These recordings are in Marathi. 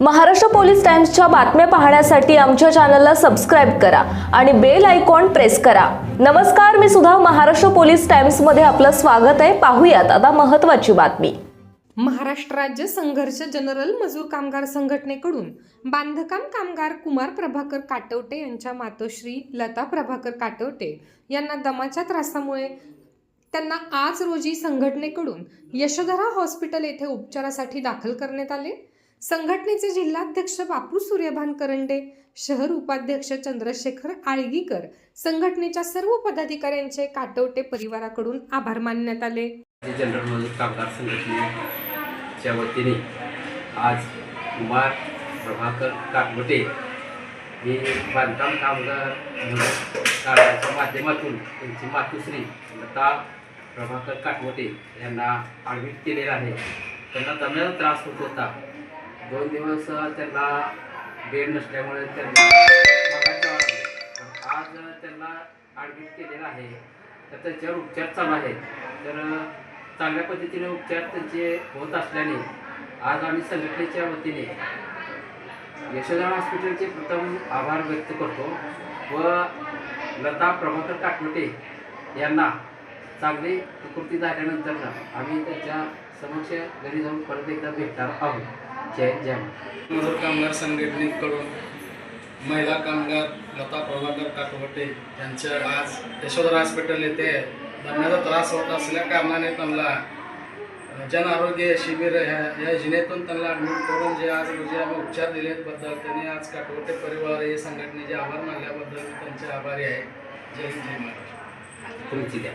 महाराष्ट्र पोलीस टाइम्सच्या बातम्या पाहण्यासाठी आमच्या चॅनलला सबस्क्राईब करा आणि बेल आयकॉन प्रेस करा. नमस्कार मी सुद्धा महाराष्ट्र पोलीस टाइम्समध्ये आपलं स्वागत आहे. पाहूयात आता महत्त्वाची बातमी. महाराष्ट्र राज्य संघर्ष जनरल मजूर कामगार संघटनेकडून बांधकाम कामगार कुमार प्रभाकर काटवटे यांच्या मातोश्री लता प्रभाकर काटवटे यांना दमाच्या त्रासामुळे त्यांना आज रोजी संघटनेकडून यशोधरा हॉस्पिटल येथे उपचारासाठी दाखल करण्यात आले. संघटनेचे जिल्हाध्यक्ष बापू सूर्यभान करंडे शहर उपाध्यक्ष चंद्रशेखर आळगीकर संघटनेच्या सर्व पदाधिकाऱ्यांचे काटवटे परिवाराकडून आभार मानण्यात आले. जनरल मजूर कामगार संघटनेच्या वतीने आज कुमार प्रभाकर काटवटे हे बांधकाम कामगार माध्यमातून त्यांची मातुश्री लता प्रभाकर काटवटे यांना ॲडमिट केलेलं आहे. त्यांना दम्याचा त्रास होत होता. दोन दिवस त्यांना बेड नसल्यामुळे त्यांना पण आज त्यांना ॲडमिट केलेलं आहे. तर त्यांच्यावर उपचार चालू आहेत. तर चांगल्या पद्धतीने उपचार त्यांचे होत असल्याने आज आम्ही संघटनेच्या वतीने यशोदा हॉस्पिटलचे प्रथम आभार व्यक्त करतो व लता प्रभाकर काटमटे यांना चांगली प्रकृती झाल्यानंतर आम्ही त्यांच्या समक्ष घरी जाऊन परत एकदा भेटणार आहोत. जय जय महाराज. मजूर कामगार संघटनेकडून महिला कामगार लता प्रभाकर काटवटे यांच्या आज यशोधरा हॉस्पिटल येथे दम्याचा त्रास होत असल्या कारणाने त्यांना जन आरोग्य शिबिर ह्या या योजनेतून त्यांना ॲडमिट करून जे आज रोजी आम्ही उपचार दिलेबद्दल त्यांनी आज काटवटे परिवार हे संघटनेचे आभार मानल्याबद्दल त्यांचे आभारी आहे. जय हिंद जय महाराष्ट्र. तुमची द्या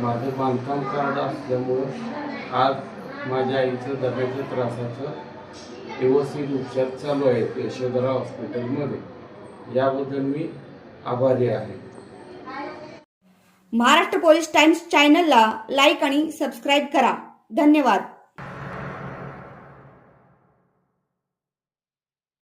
माझं बांधकाम कार्ड असल्यामुळं आज माझ्या आईचं डब्याच्या त्रासाचं व्यवस्थित उपचार चालू आहेत यशोधरा हॉस्पिटलमध्ये. याबद्दल मी आभारी आहे. महाराष्ट्र पोलीस टाइम्स चॅनलला लाईक आणि सबस्क्राईब करा. धन्यवाद.